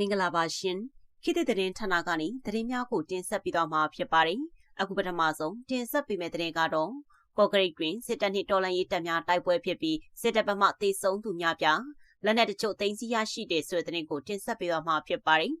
မင်္ဂလာပါရှင်ခေတ်သစ်သတင်းဌာနကနေသတင်းများကိုတင်ဆက်ပေးသွားမှာဖြစ်ပါတယ်အခုပထမဆုံးတင်ဆက်ပေးမယ့်သတင်းကတော့ကော့ဂရိတ်တွင်စစ်တပ်နှင့်တော်လှန်ရေးတပ်များတိုက်ပွဲဖြစ်ပြီးစစ်တပ်ဘက်မှတေဆုံးသူများပြလက်နက်တချို့သိမ်းဆည်းရရှိတဲ့ဆိုတဲ့သတင်းကိုတင်ဆက်ပေးသွားမှာဖြစ်ပါတယ်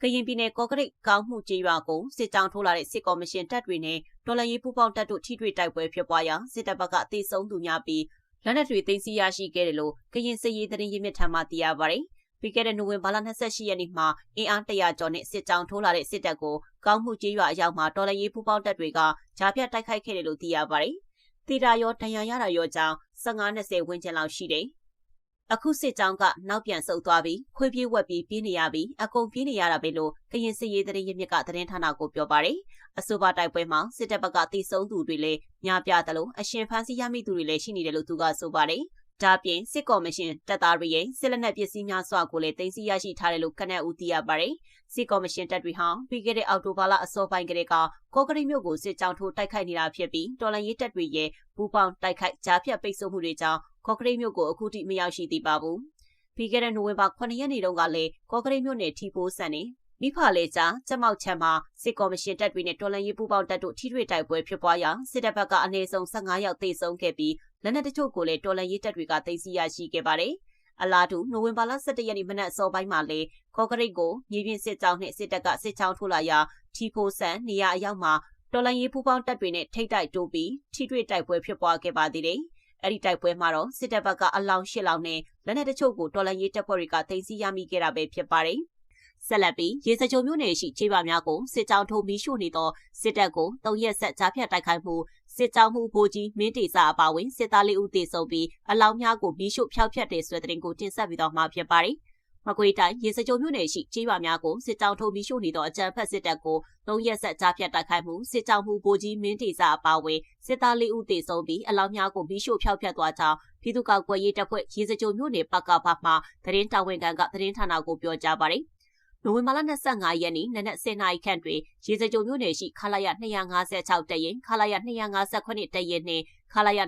ကရင်ပြည်နယ်ကော့ဂရိတ်ကောင်းမှုကျေးရွာကိုစစ်ကြောင်းထိုးလာတဲ့စစ်ကော်မရှင်တပ်တွေနဲ့တော်လှန်ရေးပူးပေါင်းတပ်တို့ထိတွေ့တိုက်ပွဲဖြစ်ပွားရာစစ်တပ်ဘက်ကတေဆုံးသူများပြီးလက်နက်တွေသိမ်းဆည်းရရှိခဲ့တယ်လို့ကရင်စစ်ရေးသတင်းရင်းမြစ်ထံမှသိရပါတယ် ပြီးခဲ့တဲ့နိုဝင်ဘာလ28ရက်နေ့မှာအင်အား100ကျော်နဲ့စစ်ကြောင်းထိုးလာတဲ့စစ်တပ်ကိုကောင်းမှုကျေးရွာအရောက်မှာတော်လရေးပူပေါင်းတပ်တွေကဂျာပြတ်တိုက်ခိုက်ခဲ့တယ်လို့သိရပါတယ်။တီတာရောဒဏ်ရာရတာရောကြောင်း15-20ဝန်းကျင်လောက်ရှိတယ်။အခုစစ်ကြောင်းကနောက်ပြန်ဆုတ်သွားပြီးခွေးပြေးဝက်ပြီးပြေးနေရပြီးအကုန်ပြေးနေရတာပဲလို့ကရင်စစ်ရေးသတင်းရင်းမြစ်ကသတင်းဌာနကိုပြောပါတယ်။အဆိုပါတိုက်ပွဲမှာစစ်တပ်ဘက်ကတိစုံသူတွေလည်းများပြားတယ်လို့အရှင်ဖမ်းဆီးရမိသူတွေလည်းရှိနေတယ်လို့သူကဆိုပါတယ်။ ဒါပြင်စစ်ကော်မရှင်တပ်သားတွေရဲ့စစ်လက်နက်ပစ္စည်းများစွာကိုလည်းတင်စီရရှိထားတယ်လို့ကနက်ဦးသိရပါတယ်။စစ်ကော်မရှင်တပ်တွေဟာပြီးခဲ့တဲ့အောက်တိုဘာလအစောပိုင်းကတည်းကကော့ကရိတ်မြို့ကိုစစ်ကြောင်းထိုးတိုက်ခိုက်နေတာဖြစ်ပြီးတော်လန်ရေးတပ်တွေရဲ့ပူးပေါင်းတိုက်ခိုက်ကြားဖြတ်ပိတ်ဆို့မှုတွေကြောင့်ကော့ကရိတ်မြို့ကိုအခုထိမရောက်ရှိသေးပါဘူး။ပြီးခဲ့တဲ့နိုဝင်ဘာ9ရက်နေ့တုန်းကလည်းကော့ကရိတ်မြို့နယ်ထီဖိုးဆန်နေမိဖလေးကြားကျမောက်ချမ်းမှာစစ်ကော်မရှင်တပ်တွေနဲ့တော်လှန်ရေးပူးပေါင်းတပ်တို့ထိတွေ့တိုက်ပွဲဖြစ်ပွားရာစစ်တပ်ဘက်ကအနည်းဆုံး15ယောက်သေဆုံးခဲ့ပြီး လက်နက်တချို့ကိုလည်းတော်လန်ရေးတပ်တွေကသိမ်းဆည်းရရှိခဲ့ပါတယ်။အလားတူနိုဝင်ဘာလ17ရက်နေ့မနက်အစောပိုင်းမှာလေကော့ကရိတ်ကိုမြေပြင်စစ်ကြောင်းနဲ့စစ်တပ်ကစစ်ကြောင်းထိုးလာရာထီဖိုဆန်နေရာအရောက်မှာတော်လန်ရေးပူးပေါင်းတပ်တွေနဲ့ထိတ်တိုက်တိုးပြီးထိတွေ့တိုက်ပွဲဖြစ်ပွားခဲ့ပါသေးတယ်။အဲ့ဒီတိုက်ပွဲမှာတော့စစ်တပ်ဘက်ကအလောင်းရှစ်လောင်းနဲ့လက်နက်တချို့ကိုတော်လန်ရေးတပ်ဖွဲ့တွေကသိမ်းဆည်းရမိခဲ့တာပဲဖြစ်ပါတယ်။ဆက်လက်ပြီးရေစကြိုမြို့နယ်ရှိခြေပါများကိုစစ်ကြောင်းထိုးမီးရှို့နေသောစစ်တပ်ကိုတုံရက်ဆက်ကြားဖြတ်တိုက်ခိုက်မှု စစ်ကြောင်းမှုဗိုလ်ကြီးမင်းတေစာအပါဝင်စစ်သားလေးဦးသေဆုံးပြီးအလောင်းများကိုမီးရှို့ဖျောက်ဖျက်တဲ့ဆွဲတဲ့တင်ကိုတင်ဆက်ပြီးတော့မှာဖြစ်ပါတယ်။မကွေးတိုင်းရေစကြိုမြို့နယ်ရှိခြေပါများကိုစစ်ကြောင်းထိုးမီးရှို့နေသောအကြမ်းဖက်စစ်တပ်ကိုတုံရက်ဆက်ကြားဖြတ်တိုက်ခိုက်မှုစစ်ကြောင်းမှုဗိုလ်ကြီးမင်းတေစာအပါဝင်စစ်သားလေးဦးသေဆုံးပြီးအလောင်းများကိုမီးရှို့ဖျောက်ဖျက်သွားကြောင်းပြည်သူ့ကောက်ကွယ်ရေးတပ်ဖွဲ့ရေစကြိုမြို့နယ်ပကဖမှသတင်းတာဝန်ခံကသတင်းဌာနကိုပြောကြားပါတယ်။ နိုဝင်ဘာလ25ရက်နေ့နနက်10:00နာရီခန့်တွင်ရေစကြိုမြို့နယ်ရှိခလာရ256တရင်ခလာရ258တရင်နှင့်ခလာရ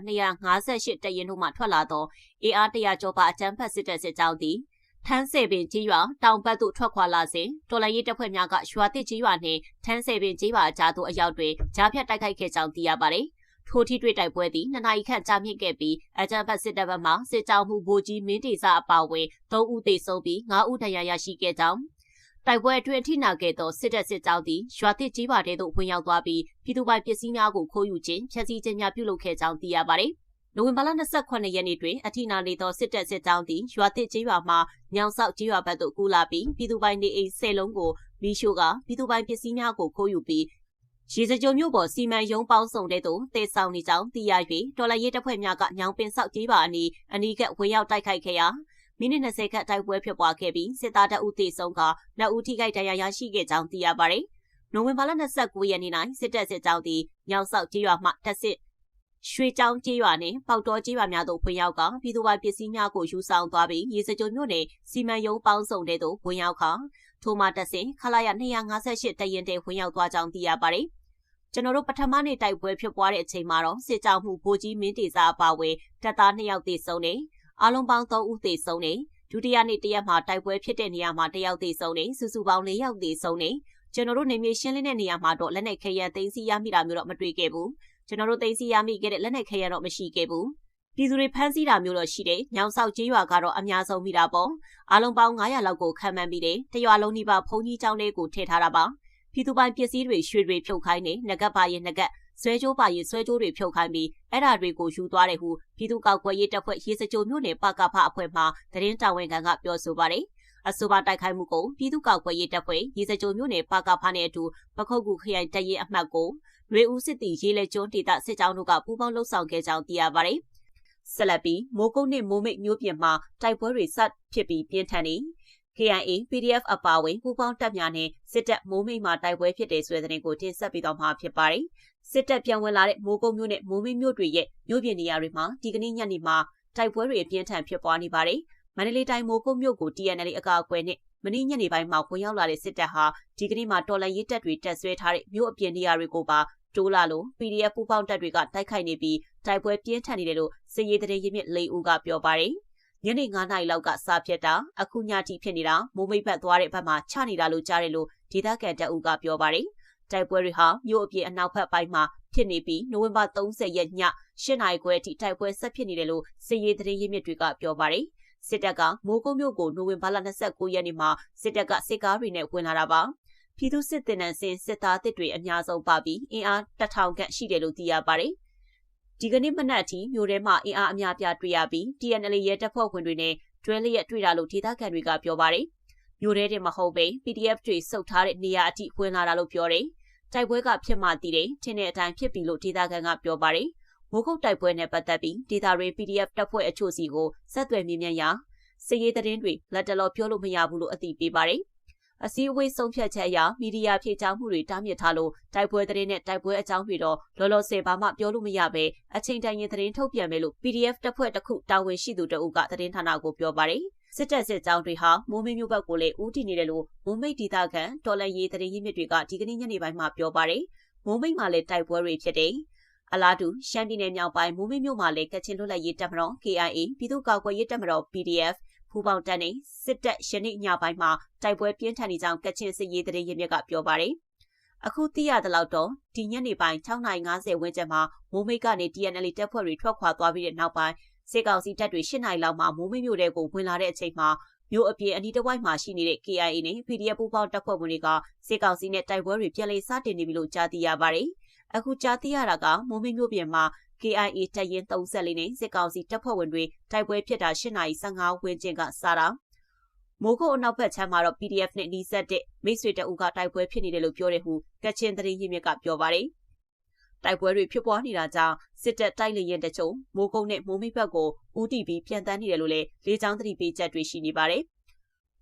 258တရင်တို့မှထွက်လာသောအေအားတရာကျော်ပါအကြမ်းဖက်စစ်တပ်စစ်ကြောင်းသည်ထန်းဆယ်ပင်ကြီးရွာတောင်ဘက်သို့ထွက်ခွာလာစဉ်တော်လိုင်းရေးတပ်ဖွဲ့များကရွာတစ်ကြီးရွာနှင့်ထန်းဆယ်ပင်ကြီးရွာအကြားသို့အရောက်တွင်ကြားဖြတ်တိုက်ခိုက်ခဲ့ကြောင်းသိရပါသည်ထိုထိတွေ့တိုက်ပွဲသည်နှစ်နာရီခန့်ကြာမြင့်ခဲ့ပြီးအကြံဖတ်စစ်တပ်ဘက်မှစစ်ကြောင်းမှုဗိုလ်ကြီးမင်းတေစာအပါအဝင်၃ဦးသေဆုံးပြီး၅ဦးဒဏ်ရာရရှိခဲ့ကြောင်း တိုက်ပွဲအတွင်းထိနာခဲ့သောစစ်တပ်စစ်ကြောင်းသည်ရွာသစ်ကြီးပါတဲ့သို့ဝင်ရောက်သွားပြီးပြည်သူပိုင်ပစ္စည်းများကိုခိုးယူခြင်းဖျက်ဆီးခြင်းများပြုလုပ်ခဲ့ကြောင်းသိရပါတယ်။နိုဝင်ဘာလ28ရက်နေ့တွင်အထိနာနေသောစစ်တပ်စစ်ကြောင်းသည်ရွာသစ်ကြီးရွာမှညောင်ဆောက်ကြီးရွာဘက်သို့ကူးလာပြီးပြည်သူပိုင်နေအိမ်၁၀လုံးကိုမီးရှို့ကပြည်သူပိုင်ပစ္စည်းများကိုခိုးယူပြီးရေစကြိုမြို့ပေါ်စီမံယုံပေါင်းစုံတဲ့သို့တေဆောင်နေကြောင်းသိရ၍တော်လရေးတပ်ဖွဲ့များကညောင်ပင်ဆောက်ကြီးပါအနီးအနီးကဝင်ရောက်တိုက်ခိုက်ခဲ့ရာ မိနစ်20ခန့်တိုက်ပွဲဖြစ်ပွားခဲ့ပြီးစစ်သားတအုပ်သေဆုံးကနှစ်ဦးထိခိုက်ဒဏ်ရာရရှိခဲ့ကြောင်းသိရပါတယ်။နိုဝင်ဘာလ29ရက်နေ့၌စစ်တပ်စစ်ကြောင်းသည်ညောင်ဆောက်ကျေးရွာမှတက်စစ်ရွှေချောင်းကျေးရွာနှင့်ပေါတော်ကျေးရွာများသို့ဖွင့်ရောက်ကပြည်သူ့ပိုင်ပစ္စည်းများကိုယူဆောင်သွားပြီးရေစကြိုမြို့နယ်စီမံယုံပေါင်းစုံတဲ့သို့ဝင်ရောက်ခါထိုမှတက်စဉ်ခလာရ258တရင်တဲဝင်ရောက်သွားကြောင်းသိရပါတယ်။ကျွန်တော်တို့ပထမနေ့တိုက်ပွဲဖြစ်ပွားတဲ့အချိန်မှာတော့စစ်ကြောင်းမှုဗိုလ်ကြီးမင်းတေစာအပါဝေတပ်သား2ယောက်သေဆုံးနေ အားလုံးပေါင်း3ဦးသေဆုံးနေဒုတိယနေ့တရက်မှာတိုက်ပွဲဖြစ်တဲ့နေရာမှာတယောက်သေဆုံးနေစုစုပေါင်း၄ယောက်သေဆုံးနေကျွန်တော်တို့နေမြေရှင်းလင်းတဲ့နေရာမှာတော့လက်နက်ခဲယံသိမ်းဆည်းရမိတာမျိုးတော့မတွေ့ခဲ့ဘူးကျွန်တော်တို့သိမ်းဆည်းရမိခဲ့တဲ့လက်နက်ခဲယံတော့မရှိခဲ့ဘူးပြည်သူတွေဖမ်းဆီးတာမျိုးတော့ရှိတယ်။ညောင်ဆောက်ကျေးရွာကတော့အများဆုံးမိတာပေါ့။အားလုံးပေါင်း900လောက်ကိုခံမှန်းပြီးတယ်။တရွာလုံးဒီပါဖုန်ကြီးကျောင်းလေးကိုထည့်ထားတာပါ။ပြည်သူပိုင်ပစ္စည်းတွေရွှေတွေဖြုတ်ခိုင်းနေငကတ်ပါရင်ငကတ် ဆွဲကြိုးပါရင်ဆွဲကြိုးတွေဖြုတ်ခိုင်းပြီးအဲ့ဓာတွေကိုယူသွားတယ်ဟုပြည်သူ့ကောက်ကွယ်ရေးတပ်ဖွဲ့ရေစကြိုမြို့နယ်ပကဖအဖွဲ့မှသတင်းတာဝန်ခံကပြောဆိုပါတယ်အဆိုပါတိုက်ခိုက်မှုကိုပြည်သူ့ကောက်ကွယ်ရေးတပ်ဖွဲ့ရေစကြိုမြို့နယ်ပကဖနဲ့အတူပခုတ်ကူခရိုင်တရင်အမှတ်ကိုရွေဦးစစ်တီရေးလက်ကျွန်းဒေသစစ်ကြောင်းတို့ကပူးပေါင်းလှုပ်ဆောင်ခဲ့ကြောင်းသိရပါတယ်ဆက်လက်ပြီးမိုးကုတ်နှင့်မိုးမိတ်မျိုးပြင်မှာတိုက်ပွဲတွေဆက်ဖြစ်ပြီးပြင်းထန်နေ KIA PDF အပါအဝင်ပူးပေါင်းတပ်များနဲ့စစ်တပ်မိုးမိတ်မှာတိုက်ပွဲဖြစ်တဲ့ဆွေးတဲ့ကိုတင်ဆက်ပြီးတော့မှာဖြစ်ပါတယ်စစ်တပ်ပြန်ဝင်လာတဲ့မိုးကုတ်မြို့နဲ့မိုးမင်းမြို့တွေရဲ့မြို့ပြင်နေရာတွေမှာဒီကနေ့ညနေမှာတိုက်ပွဲတွေအပြင်းထန်ဖြစ်ပွားနေပါတယ်။မန္တလေးတိုင်းမိုးကုတ်မြို့ကို TNL အကာအကွယ်နဲ့မနေ့ညနေပိုင်းမှာဝင်ရောက်လာတဲ့စစ်တပ်ဟာဒီကနေ့မှာတော်လန်ရေးတပ်တွေတက်ဆွဲထားတဲ့မြို့အပြင်နေရာတွေကိုပါတိုးလာလို့ PDF ပူးပေါင်းတပ်တွေကတိုက်ခိုက်နေပြီးတိုက်ပွဲပြင်းထန်နေတယ်လို့စစ်ရေးသတင်းရင်းမြစ်လေးဦးကပြောပါတယ်။ ညနေ9နာရီလောက်ကစဖြစ်တာအခုညထိဖြစ်နေတာမိုးမိတ်ဘက်သွားတဲ့ဘက်မှာချနေတာလို့ကြားတယ်လို့ဒေသခံတပ်ဦးကပြောပါတယ်တိုက်ပွဲတွေဟာမြို့အပြည့်အနောက်ဘက်ပိုင်းမှာဖြစ်နေပြီးနိုဝင်ဘာ30ရက်ည8နာရီခွဲအထိတိုက်ပွဲဆက်ဖြစ်နေတယ်လို့စစ်ရေးသတင်းရင်းမြစ်တွေကပြောပါတယ်စစ်တပ်ကမိုးကုတ်မြို့ကိုနိုဝင်ဘာလ29ရက်နေ့မှာစစ်တပ်ကစစ်ကားတွေနဲ့ဝင်လာတာပါပြည်သူစစ်တင်နန်းစင်စစ်သားတစ်တွေအများဆုံးပါပြီးအင်အားတထောင်ခန့်ရှိတယ်လို့သိရပါတယ် ဒီကနေ့မနက်အထိမြို့ထဲမှာအင်အားအများပြားတွေ့ရပြီး TNL ရဲတပ်ဖွဲ့ဝင်တွေနဲ့တွဲလျက်တွေ့တာလို့ဒေသခံတွေကပြောပါတယ်မြို့ထဲတင်မဟုတ်ပဲ PDF တွေစုပ်ထားတဲ့နေရာအထိဝင်လာတာလို့ပြောတယ်တိုက်ပွဲကဖြစ်မှတည်တယ်ထင်တဲ့အတိုင်းဖြစ်ပြီလို့ဒေသခံကပြောပါတယ်မိုးကုတ်တိုက်ပွဲနဲ့ပတ်သက်ပြီးဒေတာတွေ PDF တပ်ဖွဲ့အချို့စီကိုဆက်သွယ်မြင်မြန်ရာစစ်ရေးသတင်းတွေလက်တလောပြောလို့မရဘူးလို့အသိပေးပါတယ်။ အစည်းအဝေးဆုံးဖြတ်ချက်အရမီဒီယာဖြေကြားမှုတွေတားမြစ်ထားလို့တိုက်ပွဲသတင်းနဲ့တိုက်ပွဲအကြောင်းတွေတော့လောလောဆယ်ဘာမှပြောလို့မရပဲအချိန်တန်ရင်သတင်းထုတ်ပြန်မယ်လို့ PDF တပ်ဖွဲ့တစ်ခုတာဝန်ရှိသူတအုပ်ကသတင်းဌာနကိုပြောပါတယ်။စစ်တပ်စစ်ကြောင်းတွေဟာမိုးမင်းမျိုးဘက်ကိုလည်းဦးတည်နေတယ်လို့မိုးမိတ်ဒေသခံတော်လန်ရေးသတင်းရင်းမြစ်တွေကဒီကနေ့ညနေပိုင်းမှာပြောပါတယ်။မိုးမိတ်မှာလည်းတိုက်ပွဲတွေဖြစ်တယ်။အလားတူရှမ်းပြည်နယ်မြောက်ပိုင်းမူမင်းမြို့မှာလည်းကချင်လွတ်လပ်ရေးတပ်မတော် KIA ပြည်သူ့ကာကွယ်ရေးတပ်မတော် PDF ဖူပေါင်းတပ်နဲ့စစ်တပ်ယနေ့ညပိုင်းမှာတိုက်ပွဲပြင်းထန်နေကြောင်းကချင်စစ်ရေးသတင်းရင်းမြစ်ကပြောပါတယ်။အခုသိရသလောက်တော့ဒီညနေပိုင်း6:50ဝန်းကျင်မှာမိုးမိတ်ကနေ TNL တပ်ဖွဲ့တွေထွက်ခွာသွားပြီးတဲ့နောက်ပိုင်းစစ်ကောင်စီတပ်တွေ၈နာရီလောက်မှာမိုးမိတ်မြို့ထဲကိုဝင်လာတဲ့အချိန်မှာမြို့အပြင်အနီးတစ်ဝိုက်မှာရှိနေတဲ့ KIA နဲ့ PDF ပူးပေါင်းတပ်ဖွဲ့ဝင်တွေကစစ်ကောင်စီနဲ့တိုက်ပွဲတွေပြန်လည်စတင်နေပြီလို့ကြားသိရပါတယ်။ အခုကြားသိရတာကမိုးမိတ်မြို့ပြင်မှာ KIA တပ်ရင်း34နဲ့စစ်ကောင်စီတပ်ဖွဲ့ဝင်တွေတိုက်ပွဲဖြစ်တာ8:15ဝန်းကျင်ကစတာမိုးကုတ်အနောက်ဘက်ခြမ်းမှာတော့ PDF နဲ့နှီးစပ်တဲ့မိတ်ဆွေတအုပ်ကတိုက်ပွဲဖြစ်နေတယ်လို့ပြောတယ်ဟုကချင်သတင်းရင်းမြစ်ကပြောပါတယ်တိုက်ပွဲတွေဖြစ်ပွားနေတာကြောင့်စစ်တပ်တိုက်လေရင်တချို့မိုးကုတ်နဲ့မိုးမိတ်ဘက်ကိုဦးတည်ပြီးပြန်တန်းနေတယ်လို့လည်းလေကြောင်းသတိပေးချက်တွေရှိနေပါတယ်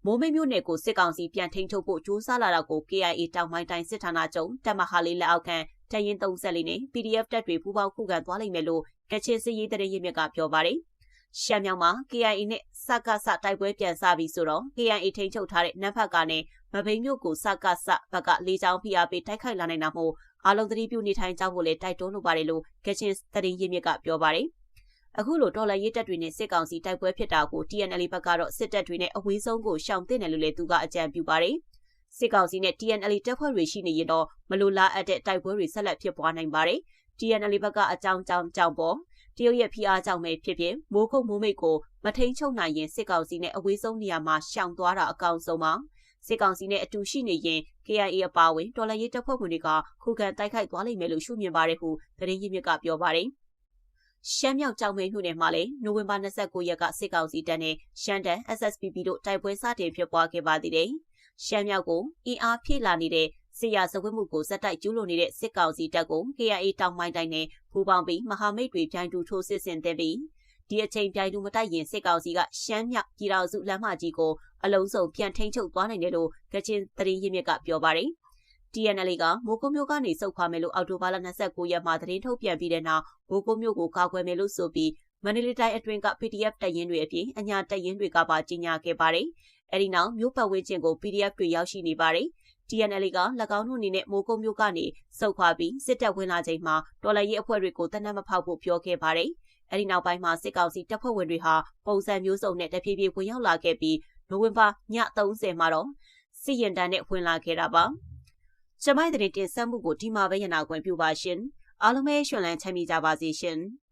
မိုးမိတ်မြို့နယ်ကိုစစ်ကောင်စီပြန်ထိန်းချုပ်ဖို့ကြိုးစားလာတာကို KIA တောင်ပိုင်းတိုင်းစစ်ဌာနချုပ်တပ်မဟာလေးလက်အောက်ခံ တရင်34နဲ့ PDF တပ်တွေပူးပေါင်းခုခံသွားလိမ့်မယ်လို့ကချင်စစ်ရေးတရေရမြစ်ကပြောပါတယ်။ရှမ်းမြောင်မှာ KIA နဲ့စကစတိုက်ပွဲပြန်စပြီးဆိုတော့ KIA ထိန်းချုပ်ထားတဲ့နတ်ဖက်ကနေမဘိန်မြို့ကိုစကစဘက်ကလေးချောင်းဖိအားပေးတိုက်ခိုက်လာနိုင်တာမို့အားလုံးသတိပြုနေထိုင်ကြဖို့လည်းတိုက်တွန်းလိုပါတယ်လို့ကချင်တရေရမြစ်ကပြောပါတယ်။အခုလိုတော်လှန်ရေးတပ်တွေနဲ့စစ်ကောင်စီတိုက်ပွဲဖြစ်တာကို TNL ဘက်ကတော့စစ်တပ်တွေနဲ့အဝေးဆုံးကိုရှောင်တင်တယ်လို့လည်းသူကအကြံပြုပါတယ်။ စစ်ကောင်စီနဲ့ TNL တပ်ဖွဲ့တွေရှိနေရင်တော့မလိုလားအပ်တဲ့တိုက်ပွဲတွေဆက်လက်ဖြစ်ပွားနိုင်ပါတယ်။ TNL ဘက်ကအကြောင်းကြောင်းကြောင့်ပေါ်တရုတ်ရဲ့ဖိအားကြောင့်ပဲဖြစ်ဖြစ်မိုးကုတ်မိုးမိတ်ကိုမထိန်ချုပ်နိုင်ရင်စစ်ကောင်စီနဲ့အဝေးဆုံးနေရာမှာရှောင်သွားတာအကောင်းဆုံးပါစစ်ကောင်စီနဲ့အတူရှိနေရင် KIA အပါအဝင်တော်လှန်ရေးတပ်ဖွဲ့ဝင်တွေကခုခံတိုက်ခိုက်သွားလိမ့်မယ်လို့ရှုမြင်ပါတယ်ဟုသတင်းရင်းမြစ်ကပြောပါတယ်ရှမ်းမြောက်ကြောင်မဲမြို့နယ်မှာလည်းနိုဝင်ဘာ29ရက်ကစစ်ကောင်စီတပ်နဲ့ရှမ်းတန် SSPP တို့တိုက်ပွဲစတင်ဖြစ်ပွားခဲ့ပါသေးတယ်။ ရှမ်းမြောက်ကိုအင်အားဖြည့်လာနေတဲ့စစ်ရဇဝတ်မှုကိုဇက်တိုက်ကျူးလွန်နေတဲ့စစ်ကောင်စီတပ်ကို KIA တောင်ပိုင်းတိုင်းနဲ့ပူးပေါင်းပြီးမဟာမိတ်တွေပြိုင်တူထိုးစစ်ဆင်တဲ့ပြီးဒီအချိန်ပြိုင်တူမတိုက်ရင်စစ်ကောင်စီကရှမ်းမြောက်ပြည်တော်စုလမ်းမကြီးကိုအလုံးစုံပြန်ထိန်းချုပ်သွားနိုင်တယ်လို့ကချင်သတင်းရင်းမြစ်ကပြောပါတယ်။ TNL ကမိုးကုတ်မြို့ကနေစုခွာမယ်လို့အော်တိုဘာလ29ရက်မှာသတင်းထုတ်ပြန်ပြီးတဲ့နောက်မိုးကုတ်မြို့ကိုကာကွယ်မယ်လို့ဆိုပြီးမန္တလေးတိုင်းအတွင်းက PDF တပ်ရင်းတွေအပြင်အညာတပ်ရင်းတွေကပါကြီးညာခဲ့ပါတယ်။ အဲဒီနောက်မြို့ပတ်ဝန်းကျင်ကို PDF တွေရောက်ရှိနေပါတယ်။ TNL က၎င်းတို့အနေနဲ့မိုးကုတ်မြို့ကနေစုခွာပြီးစစ်တပ်ဝင်လာချိန်မှာတော်လှန်ရေးအဖွဲ့တွေကိုတနက်မဖောက်ဖို့ပြောခဲ့ပါတယ်။အဲဒီနောက်ပိုင်းမှာစစ်ကောင်စီတပ်ဖွဲ့ဝင်တွေဟာပုံစံမျိုးစုံနဲ့တဖြည်းဖြည်းဝင်ရောက်လာခဲ့ပြီးနိုဝင်ဘာည30မှာတော့စစ်ရင်တန်းနဲ့ဝင်လာခဲ့တာပါ။ကျမိုင်းတဲ့တင်ဆက်မှုကိုဒီမှာပဲရနာခွင့်ပြုပါရှင်။အားလုံးပဲရှင်လန်းချမ်းမြေကြပါစေရှင်။